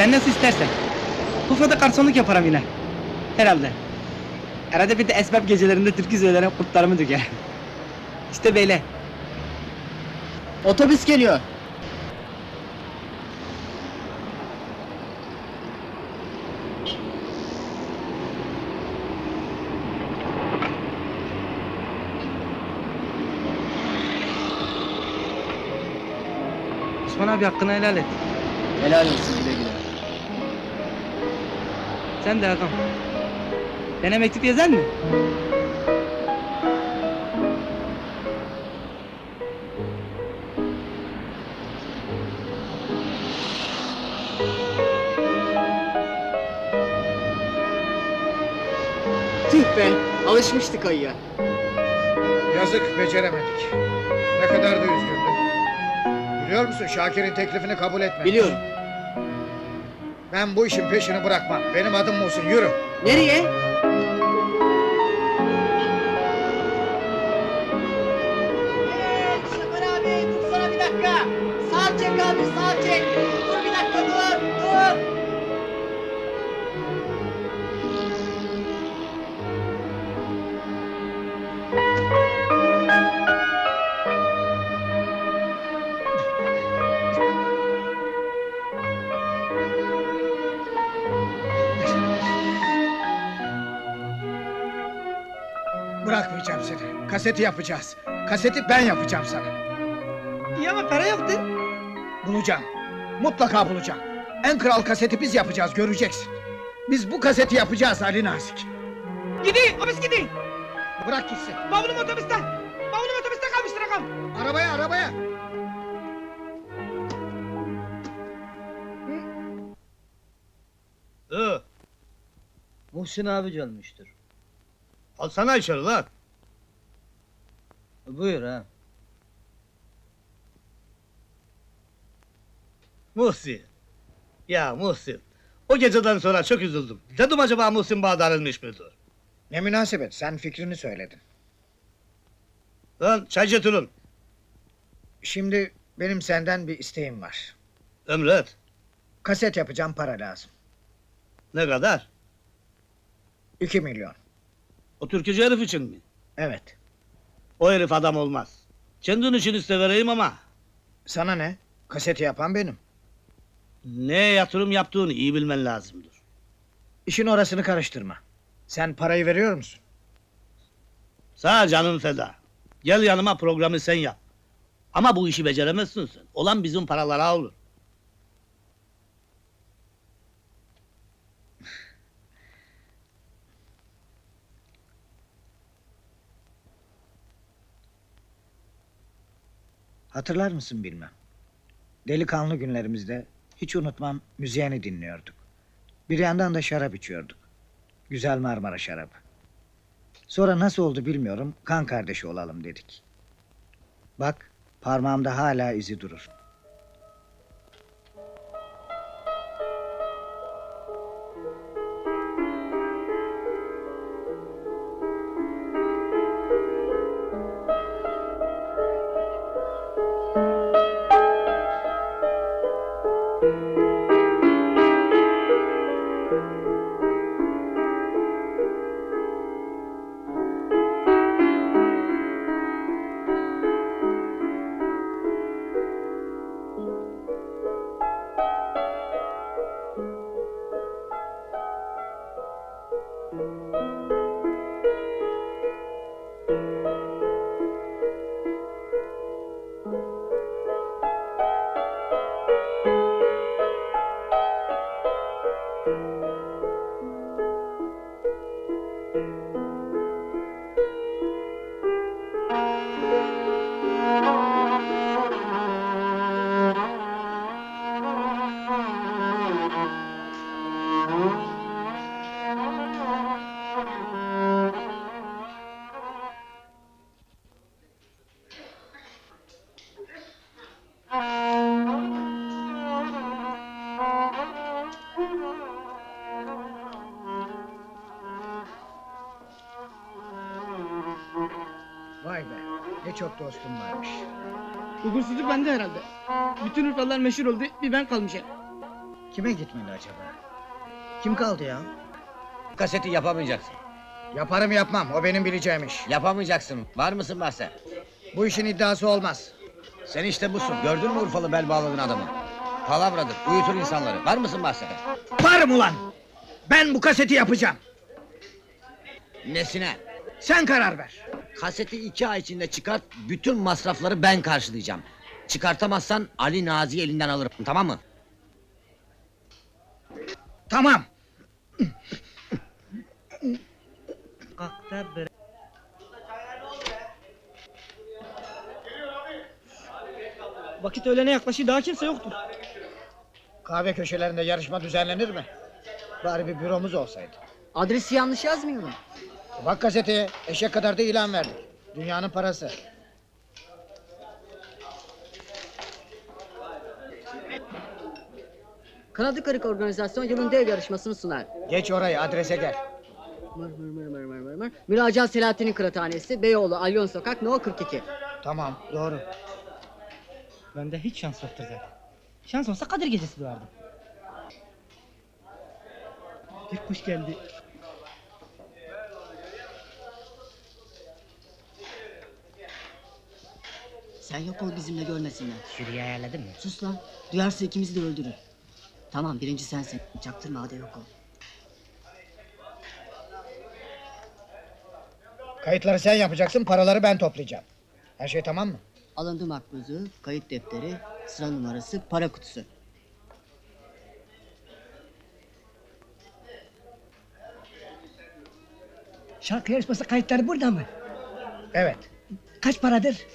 Sen nasıl istersen. Kufra'da garsonluk yaparım yine. Herhalde. Arada bir de esbab gecelerinde türkü söylerim kurtlarımı döker. İşte böyle. Otobüs geliyor. Osman abi hakkını helal et. Helal olsun güle güle. Sen de Hakan. Bana mektup yazar mı? Tüh be, alışmıştık ayıya. Yazık beceremedik. Ne kadar da üzgündüm. Biliyor musun Şakir'in teklifini kabul etmedi. Biliyorum. Ben bu işin peşini bırakmam. Benim adım Muhsin yürü. Nereye? Şoför abi bir dakika. Sağ çek abi sağ çek. Kaseti yapacağız. Kaseti ben yapacağım sana. İyi ama para yoktu. Bulacağım. Mutlaka bulacağım. En kral kaseti biz yapacağız göreceksin. Biz bu kaseti yapacağız Ali Nazik. Gidin, otobüs gidin. Bırak gitsin. Bavulum otobüste. Bavulum otobüste kalmıştır Hakan. Arabaya arabaya. Hı, Muhsin abi gelmiştir. alsana içeri lan. Buyur ha. Muhsin. Ya Muhsin. O geceden sonra çok üzüldüm. Dedim acaba Muhsin bağ darılmış mıdır? Ne münasebet sen fikrini söyledin. Lan çay getirin. Şimdi benim senden bir isteğim var. Emret. Kaset yapacağım para lazım. Ne kadar? İki milyon. O türkücü herif için mi? Evet. O herif adam olmaz. Kendin için iste vereyim ama... Sana ne? Kaseti yapan benim. ...neye yatırım yaptığını iyi bilmen lazımdır. İşin orasını karıştırma. Sen parayı veriyor musun? Sağ canım feda. Gel yanıma programı sen yap. Ama bu işi beceremezsin sen. Olan bizim paralara olur. Hatırlar mısın bilmem. Delikanlı günlerimizde hiç unutmam müziğini dinliyorduk. Bir yandan da şarap içiyorduk. Güzel Marmara şarabı. Sonra nasıl oldu bilmiyorum kan kardeşi olalım dedik. Bak parmağımda hala izi durur. Música ne çok dostum varmış. Uğursuzluk bende herhalde. Bütün Urfalılar meşhur oldu, bir ben kalmışım. Kime gitmeli acaba? Kim kaldı ya? Kaseti yapamayacaksın. Yaparım yapmam. O benim bileceğim iş. Yapamayacaksın. Var mısın bahse? Bu işin iddiası olmaz. Sen işte busun. Gördün mü Urfalı bel bağladığın adamı? Palavradır. Uyutur insanları. Var mısın bahse? Varım ulan! Ben bu kaseti yapacağım. Nesine? Sen karar ver. Kaseti iki ay içinde çıkart. Bütün masrafları ben karşılayacağım. Çıkartamazsan Ali Nazi'yi elinden alırım. Tamam mı? Tamam. Vakit öğlene yaklaşıyor daha kimse yoktur. Kahve köşelerinde yarışma düzenlenir mi? Bari bir büromuz olsaydı. Adresi yanlış yazmıyor mu? Bak gazeteye eşek kadar da ilan verdik. Dünyanın parası. Kanadı Kırık Organizasyon yılın dev yarışmasını sunar. Geç orayı adrese gel. Mır mır mır mır mır mır mır. Müracaat Selahattin'in kıraathanesi, Beyoğlu, Alyon Sokak, No 42. Tamam doğru. Bende hiç şans yoktur zaten. Şans olsa Kadir gecesi doğardım. Bir kuş geldi. Sen yok ol bizimle görmesinler. Şurayı ayarladın mı? Sus lan. Duyarsa ikimizi de öldürür. Tamam birinci sensin. Çaktırma hadi yok ol. Kayıtları sen yapacaksın, paraları ben toplayacağım. Her şey tamam mı? Alındı makbuzu, kayıt defteri, sıra numarası, para kutusu. Şarkı yarışması kayıtları burada mı? Evet. Kaç paradır?